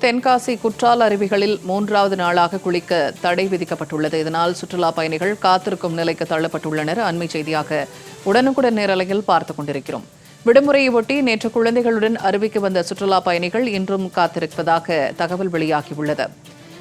தென்காசி குற்றால அருவிகளில் மூன்றாவது நாளாக குளிக்க தடை விதிக்கப்பட்டுள்ளது. இதனால் சுற்றுலா பயணிகள் காத்திருக்கும் நிலைக்கு தள்ளப்பட்டுள்ளனர். அண்மை செய்தியாக உடனுக்குடன் நேரலையில் பார்த்துக் கொண்டிருக்கிறோம். விடுமுறையை ஒட்டி நேற்று குழந்தைகளுடன் அருவிக்கு வந்த சுற்றுலா பயணிகள் இன்றும் காத்திருப்பதாக தகவல் வெளியாகியுள்ளது.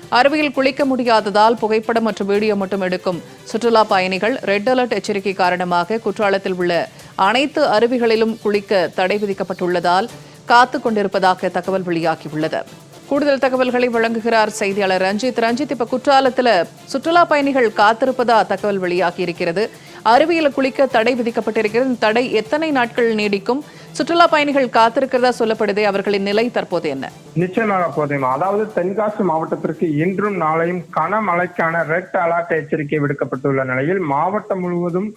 அருவியில் குளிக்க முடியாததால் புகைப்படம் மற்றும் வீடியோ மட்டும் எடுக்கும் சுற்றுலா பயணிகள் ரெட் அலர்ட் எச்சரிக்கை காரணமாக குற்றாலத்தில் உள்ள அனைத்து அருவிகளிலும் குளிக்க தடை விதிக்கப்பட்டுள்ளதால் காத்துக் கொண்டிருப்பதாக தகவல் வெளியாகியுள்ளது. கூடுதல் தகவல்களை வழங்குகிறார் செய்தியாளர் ரஞ்சித். ரஞ்சித் இப்ப குற்றாலத்துல சுற்றுலா பயணிகள் காத்திருப்பதா தகவல் வெளியாகி இருக்கிறது அருவியில் குளிக்க தடை விதிக்கப்பட்டிருக்கிறது. தடை எத்தனை நாட்கள் நீடிக்கும்? சுற்றுலா பயணிகள் காத்திருக்கிறதா சொல்லப்படுதே. அவர்களின் நிலை தற்போது என்ன? நிச்சயமாக போதையும் அதாவது தென்காசி மாவட்டத்திற்கு இன்றும் நாளையும் கனமழைக்கான ரெட் அலர்ட் எச்சரிக்கை விடுக்கப்பட்டுள்ள நிலையில் மாவட்டம் முழுவதும்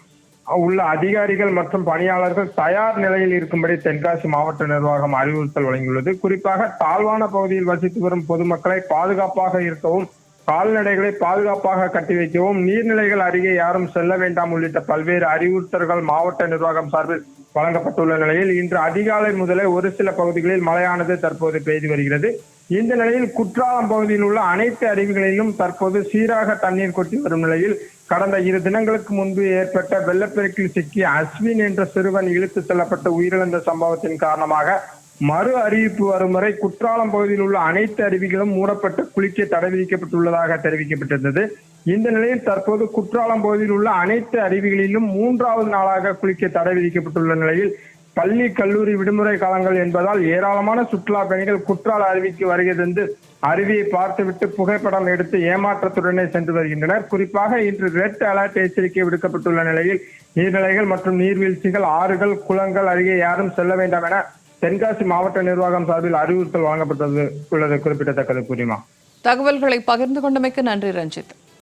உள்ள அதிகாரிகள் மற்றும் பணியாளர்கள் தயார் நிலையில் இருக்கும்படி தென்காசி மாவட்ட நிர்வாகம் அறிவுறுத்தல் வழங்கியுள்ளது. குறிப்பாக தாழ்வான பகுதியில் வசித்து வரும் பொதுமக்களை பாதுகாப்பாக இருக்கவும் கால்நடைகளை பாதுகாப்பாக கட்டி வைக்கவும் நீர்நிலைகள் அருகே யாரும் செல்ல வேண்டாம் உள்ளிட்ட பல்வேறு அறிவுறுத்தல்கள் மாவட்ட நிர்வாகம் சார்பில் வழங்கப்பட்டுள்ள நிலையில் இன்று அதிகாலை முதலே ஒரு சில பகுதிகளில் மழையானது தற்போது பெய்து வருகிறது. இந்த நிலையில் குற்றாலம் பகுதியில் உள்ள அனைத்து அருவிகளிலும் தற்போது சீராக தண்ணீர் கொட்டி வரும் நிலையில் கடந்த இரு தினங்களுக்கு முன்பு ஏற்பட்ட வெள்ளப்பெருக்கில் சிக்கி அஸ்வின் என்ற சிறுவன் இழுத்து செல்லப்பட்டு உயிரிழந்த சம்பவத்தின் காரணமாக மறு அறிவிப்பு வரும் வரை குற்றாலம் பகுதியில் உள்ள அனைத்து அருவிகளும் மூடப்பட்டு குளிக்க தடை விதிக்கப்பட்டுள்ளதாக தெரிவிக்கப்பட்டிருந்தது. இந்த நிலையில் தற்போது குற்றாலம் பகுதியில் உள்ள அனைத்து அருவிகளிலும் மூன்றாவது நாளாக குளிக்க தடை விதிக்கப்பட்டுள்ள நிலையில் பள்ளி கல்லூரி விடுமுறை காலங்கள் என்பதால் ஏராளமான சுற்றுலா பயணிகள் குற்றால அருவிக்கு வருகை தந்து அருவியை பார்த்துவிட்டு புகைப்படம் எடுத்து ஏமாற்றத்துடனே சென்று வருகின்றனர். குறிப்பாக இன்று ரெட் அலர்ட் எச்சரிக்கை விடுக்கப்பட்டுள்ள நிலையில் நீர்நிலைகள் மற்றும் நீர்வீழ்ச்சிகள் ஆறுகள் குளங்கள் அருகே யாரும் செல்ல வேண்டாம் என தென்காசி மாவட்ட நிர்வாகம் சார்பில் அறிவுறுத்தல் வழங்கப்பட்டது உள்ளது. குறிப்பிடத்தக்கது புரியுமா? தகவல்களை பகிர்ந்து கொண்டமைக்கு நன்றி ரஞ்சித்.